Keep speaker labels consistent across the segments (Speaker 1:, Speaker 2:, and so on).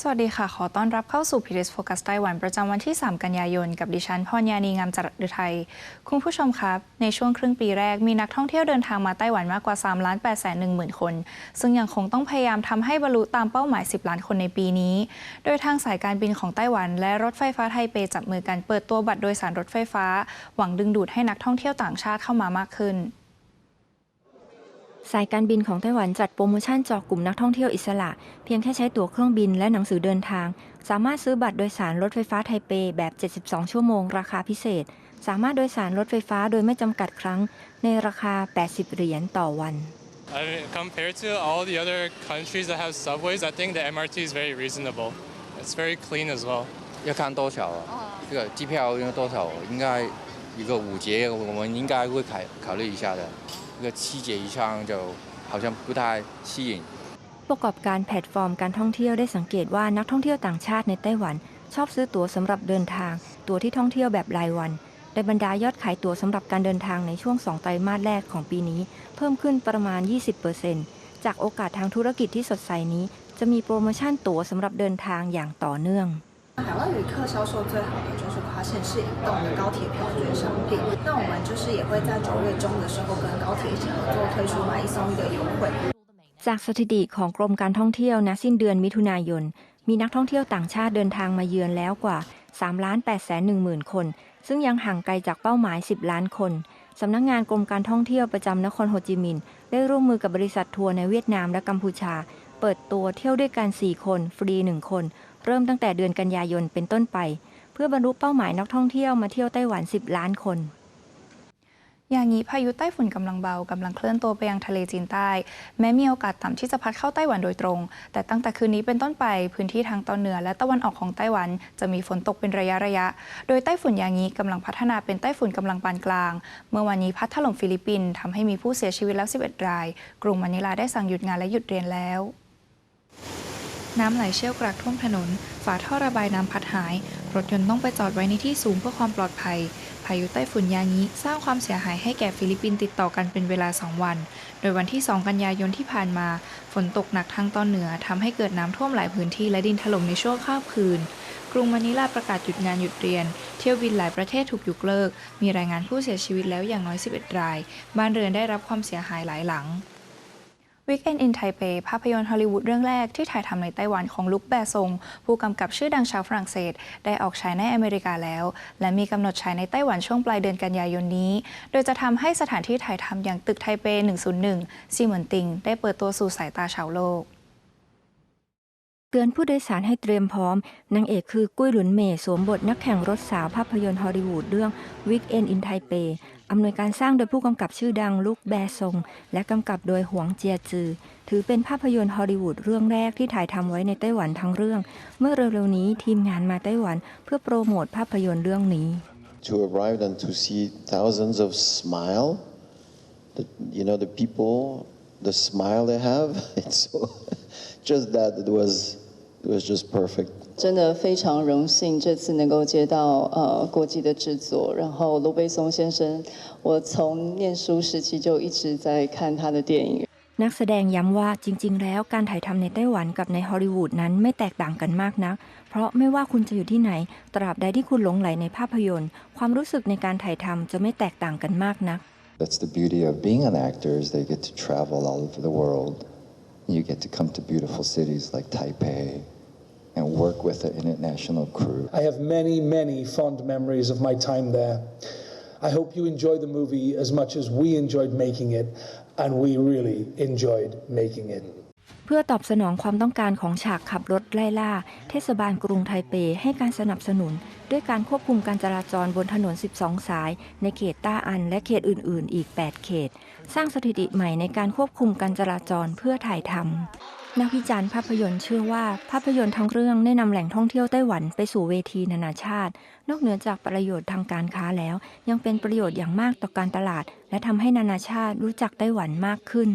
Speaker 1: สวัสดีค่ะ ขอต้อนรับเข้าสู่ p ี s Focus ไต้หวันประจำวันที่ 3 กันยายน กับดิฉันพรยานีงามจรัสไทย คุณผู้ชมครับ ในช่วงครึ่งปีแรกมีนักท่องเที่ยวเดินทางมาไต้หวันมากกว่า3ล้าน8แสน1หมื่นคน ซึ่งยังคงต้องพยายามทำให้บรรลุตามเป้าหมาย 10 ล้านคนในปีนี้ โดยทางสายการบินของไต้หวัน และรถไฟฟ้าไทเปจับมือกันเปิดตัวบัตรโดยสารรถไฟฟ้า หวังดึงดูดให้นักท่องเที่ยวต่างชาติเข้ามามากขึ้น
Speaker 2: สายการบินของไต้หวันจัดโปรโมชั่นเจาะกลุ่มนักท่องเที่ยวอิสระ เพียงแค่ใช้ตั๋วเครื่องบินและหนังสือเดินทาง สามารถซื้อบัตรโดยสารรถไฟฟ้าไทเปแบบ 72 ชั่วโมง ราคาพิเศษ สามารถโดยสารรถไฟฟ้าโดยไม่จำกัดครั้ง ในราคา 80 เหรียญต่อวัน
Speaker 3: I mean, compared to all the other countries that have subways, I think the MRT is very reasonable. It's very clean as well.
Speaker 4: 要看多少啊？这个机票要多少？应该一个五节，我们应该会考考虑一下的。 一个七节以上就好像不太吸引。
Speaker 2: ประกอบการแพลตฟอร์มการท่องเที่ยวได้สังเกตว่านักท่องเที่ยวต่างชาติในไต้หวัน ชอบซื้อตั๋วสำหรับเดินทาง ตั๋วที่ท่องเที่ยวแบบรายวันในบรรดายอดขายตั๋วสำหรับการเดินทางในช่วง 2 ไตรมาสแรกของปีนี้ เพิ่มขึ้นประมาณ 20%จากโอกาสทางธุรกิจที่สดใสนี้ จะมีโปรโมชั่นตั๋วสำหรับเดินทางอย่างต่อเนื่อง
Speaker 5: 海外旅客销售最好的就是跨县市移动的高铁票券商品。那我们就是也会在九月中的时候跟高铁一起合作推出买一送一的优惠。
Speaker 2: จากสถิติของกรมการท่องเที่ยวณสิ้นเดือนมิถุนายน มีนักท่องเที่ยวต่างชาติเดินทางมาเยือนแล้วกว่า3ล้าน8แสน1หมื่นคน ซึ่งยังห่างไกลจากเป้าหมาย 10 ล้านคน สำนักงงานกรมการท่องเที่ยวประจำนครโฮจิมินห์ได้ร่วมมือกับบริษัททัวร์ในเวียดนามและกัมพูชา เปิดตัวเที่ยวด้วยกัน 4 คน ฟรี 1 คน เริ่มตั้งแต่เดือนกันยายนเป็นต้นไป เพื่อบรรลุเป้าหมายนักท่องเที่ยวมาเที่ยวไต้หวัน 10 ล้านคน
Speaker 1: อย่างนี้พายุไต้ฝุ่นกำลังเบากำลังเคลื่อนตัวไปยังทะเลจีนใต้ แม้มีโอกาสต่ำที่จะพัดเข้าไต้หวันโดยตรง แต่ตั้งแต่คืนนี้เป็นต้นไปพื้นที่ทางตอนเหนือและตะวันออกของไต้หวันจะมีฝนตกเป็นระยะระยะ โดยไต้ฝุ่นอย่างนี้กำลังพัฒนาเป็นไต้ฝุ่นกำลังปานกลาง เมื่อวันนี้พัดถล่มฟิลิปปินส์ทำให้มีผู้เสียชีวิตแล้ว 11 ราย กรุงมะนิลาได้สั่งหยุดงานและหยุดเรียนแล้วน้ำไหลเชี่ยวกรากท่วมถนน ฝาท่อระบายน้ำพัดหาย รถยนต์ต้องไปจอดไว้ในที่สูงเพื่อความปลอดภัย พายุไต้ฝุ่นยางิสร้างความเสียหายให้แก่ฟิลิปปินส์ติดต่อกันเป็นเวลา 2 วัน โดยวันที่ 2 กันยายนที่ผ่านมา ฝนตกหนักทางตอนเหนือทำให้เกิดน้ำท่วมหลายพื้นที่และดินถล่มในช่วงข้ามคืน กรุงมะนิลาประกาศหยุดงานหยุดเรียน เที่ยวบินหลายประเทศถูกยกเลิก มีรายงานผู้เสียชีวิตแล้วอย่างน้อย 11 ราย บ้านเรือนได้รับความเสียหายหลายหลัง Weekend in Taipei ภาพยนตร์ฮอลลีวูดเรื่องแรกที่ถ่ายทำในไต้หวันของลุคแบซง ผู้กำกับชื่อดังชาวฝรั่งเศส ได้ออกฉายในอเมริกาแล้ว และมีกำหนดฉายในไต้หวันช่วงปลายเดือนกันยายนนี้ โดยจะทำให้สถานที่ถ่ายทำอย่างตึกไทเป 101 ซีเหมือนติง ได้เปิดตัวสู่สายตาชาวโลก
Speaker 2: เตือนผู้โดยสารให้เตรียมพร้อม นางเอกคือกุ้ยหลุนเมย์สวมบทนักแข่งรถสาวภาพยนตร์ฮอลลีวูดเรื่อง Weekend in Taipei อำนวยการสร้างโดยผู้กำกับชื่อดังลุคแบซง และกำกับโดยหวงเจียจือ ถือเป็นภาพยนตร์ฮอลลีวูดเรื่องแรกที่ถ่ายทำไว้ในไต้หวันทั้งเรื่อง เมื่อเร็วๆนี้ทีมงานมาไต้หวันเพื่อโปรโมทภาพยนตร์เรื่องนี้
Speaker 6: to arrive and to see thousands of smile the, you know the people the smile they have it's so, just that it was it was just perfect
Speaker 7: 真的非常荣幸，这次能够接到呃国际的制作。然后罗贝松先生，我从念书时期就一直在看他的电影。
Speaker 2: นักแสดงย้ำว่าจริง ๆ แล้วการถ่ายทำในไต้หวันกับในฮอลลีวูดนั้นไม่แตกต่างกันมากนัก เพราะไม่ว่าคุณจะอยู่ที่ไหน ตราบใดที่คุณหลงไหลในภาพยนตร์ ความรู้สึกในการถ่ายทำจะไม่แตกต่างกันมากนัก
Speaker 6: that's the beauty of being an actor is they get to travel all over the world you get to come to beautiful cities like taipei and work with an international crew
Speaker 8: I have many, many fond memories of my time there. I hope you enjoy the movie as much as we enjoyed making it, and we really enjoyed making it.
Speaker 2: เพื่อตอบสนองความต้องการของฉากขับรถไล่ล่า เทศบาลกรุงไทเปให้การสนับสนุน ด้วยการควบคุมการจราจรบนถนน 12 สาย ในเขตต้าอันและเขตอื่น ๆ อีก 8 เขต สร้างสถิติใหม่ในการควบคุมการจราจรเพื่อถ่ายทำ นักวิจารณ์ภาพยนตร์เชื่อว่าภาพยนตร์ทั้งเรื่องได้นำแหล่งท่องเที่ยวไต้หวันไปสู่เวทีนานาชาติ นอกเหนือจากประโยชน์ทางการค้าแล้ว ยังเป็นประโยชน์อย่างมากต่อการตลาด และทำให้นานาชาติรู้จักไต้หวันมากขึ้น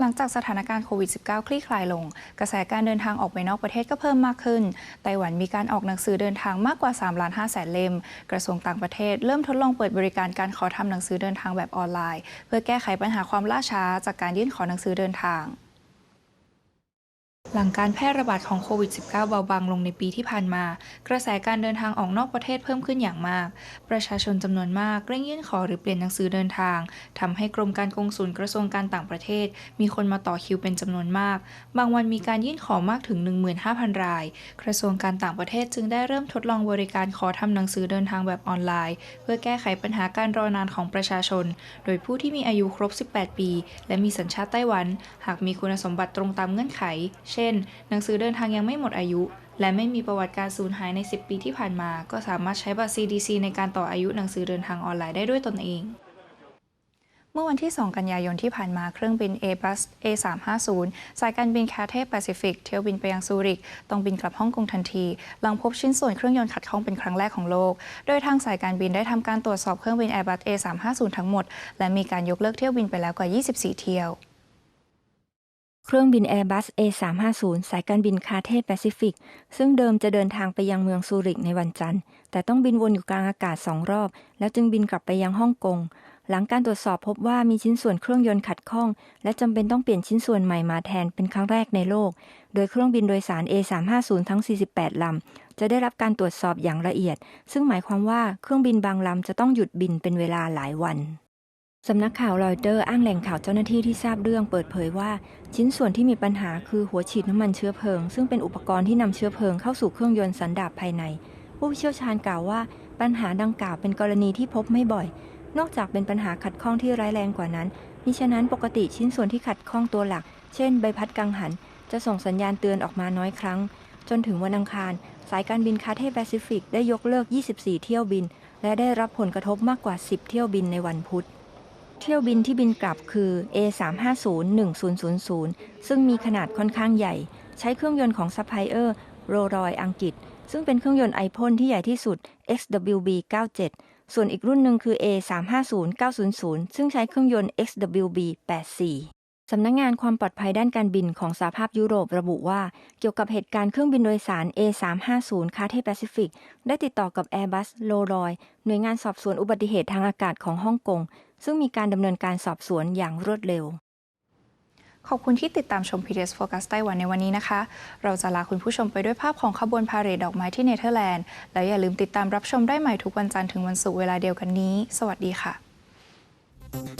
Speaker 1: หลังจากสถานการณ์โควิด -19 คลี่คลายลง กระแสการเดินทางออกไปนอกประเทศก็เพิ่มมากขึ้น ไต้หวันมีการออกหนังสือเดินทางมากกว่า3ล้าน5แสนเล่ม กระทรวงต่างประเทศเริ่มทดลองเปิดบริการการขอทำหนังสือเดินทางแบบออนไลน์ เพื่อแก้ไขปัญหาความล่าช้าจากการยื่นขอหนังสือเดินทาง หลังการแพร่ระบาดของโควิด -19 เบาบางลงในปีที่ผ่านมา กระแสการเดินทางออกนอกประเทศเพิ่มขึ้นอย่างมาก ประชาชนจำนวนมากเร่งยื่นขอหรือเปลี่ยนหนังสือเดินทาง ทำให้กรมการกงสุลกระทรวงการต่างประเทศ มีคนมาต่อคิวเป็นจำนวนมาก บางวันมีการยื่นขอมากถึง 15,000 ราย กระทรวงการต่างประเทศจึงได้เริ่มทดลองบริการขอทำหนังสือเดินทางแบบออนไลน์ เพื่อแก้ไขปัญหาการรอนานของประชาชน โดยผู้ที่มีอายุครบ 18 ปี และมีสัญชาติไต้หวัน หากมีคุณสมบัติตรงตามเงื่อนไขช่น หนังสือเดินทางยังไม่หมดอายุ และไม่มีประวัติการสูญหายใน 10 ปีที่ผ่านมา ก็สามารถใช้บัตร CDC ในการต่ออายุหนังสือเดินทางออนไลน์ได้ด้วยตนเอง เมื่อวันที่ 2 กันยายนที่ผ่านมาเครื่องบิน Airbus A350 สายการบิน Cathay Pacific เที่ยวบินไปยังซูริก ต้องบินกลับฮ่องกงทันที หลังพบชิ้นส่วนเครื่องยนต์ขัดข้องเป็นครั้งแรกของโลก โดยทางสายการบินได้ทำการตรวจสอบเครื่องบิน Airbus A350 ทั้งหมด และมีการยกเลิกเที่ยวบินไปแล้วกว่า 24 เที่ยว
Speaker 2: เครื่องบิน Airbus A350 สายการบินคาเทแปซิฟิก ซึ่งเดิมจะเดินทางไปยังเมืองซูริกในวันจันทร์ แต่ต้องบินวนอยู่กลางอากาศสองรอบ แล้วจึงบินกลับไปยังฮ่องกง หลังการตรวจสอบพบว่ามีชิ้นส่วนเครื่องยนต์ขัดข้อง และจำเป็นต้องเปลี่ยนชิ้นส่วนใหม่มาแทนเป็นครั้งแรกในโลก โดยเครื่องบินโดยสาร A350 ทั้ง 48 ลำ จะได้รับการตรวจสอบอย่างละเอียด ซึ่งหมายความว่าเครื่องบินบางลำจะต้องหยุดบินเป็นเวลาหลายวัน สำนักข่าวรอยเตอร์อ้างแหล่งข่าวเจ้าหน้าที่ที่ทราบเรื่องเปิดเผยว่า ชิ้นส่วนที่มีปัญหาคือหัวฉีดน้ำมันเชื้อเพลิง ซึ่งเป็นอุปกรณ์ที่นำเชื้อเพลิงเข้าสู่เครื่องยนต์สันดาปภายใน ผู้เชี่ยวชาญกล่าวว่าปัญหาดังกล่าวเป็นกรณีที่พบไม่บ่อย นอกจากเป็นปัญหาขัดข้องที่ร้ายแรงกว่านั้นมิฉะนั้นปกติชิ้นส่วนที่ขัดข้องตัวหลัก เช่น ใบพัดกังหัน จะส่งสัญญาณเตือนออกมาน้อยครั้ง จนถึงวันอังคาร สายการบินคาเทแปซิฟิกได้ยกเลิก 24 เที่ยวบิน และได้รับผลกระทบมากกว่า 10 เที่ยวบินในวันพุธ เที่ยวบินที่บินกลับคือ A350-1000 ซึ่งมีขนาดค่อนข้างใหญ่ ใช้เครื่องยนต์ของซัพพลายเออร์โรรอยอังกฤษ ซึ่งเป็นเครื่องยนต์ไอพ่นที่ใหญ่ที่สุด XWB 97 ส่วนอีกรุ่นหนึ่งคือ A350-900 ซึ่งใช้เครื่องยนต์ XWB 84 สำนักงงานความปลอดภัยด้านการบินของสหภาพยุโรประบุว่า เกี่ยวกับเหตุการณ์เครื่องบินโดยสาร A350 คาเทแปซิฟิก ได้ติดต่อกับ Airbus l o r o y หน่วยงานสอบสวนอุบัติเหตุทางอากาศของฮ่องกง ซึ่งมีการดำเนินการสอบสวนอย่างรวดเร็ว
Speaker 1: ขอบคุณที่ติดตามชม PDS Focus ไต้หวันในวันนี้นะคะ เราจะลาคุณผู้ชมไปด้วยภาพของขบวนพาเหรดดอกไม้ที่เนเธอร์แลนด์ แล้วอย่าลืมติดตามรับชมได้ใหม่ทุกวันจันทร์ถึงวันศุกร์เวลาเดียวกันนี้ สวัสดีค่ะ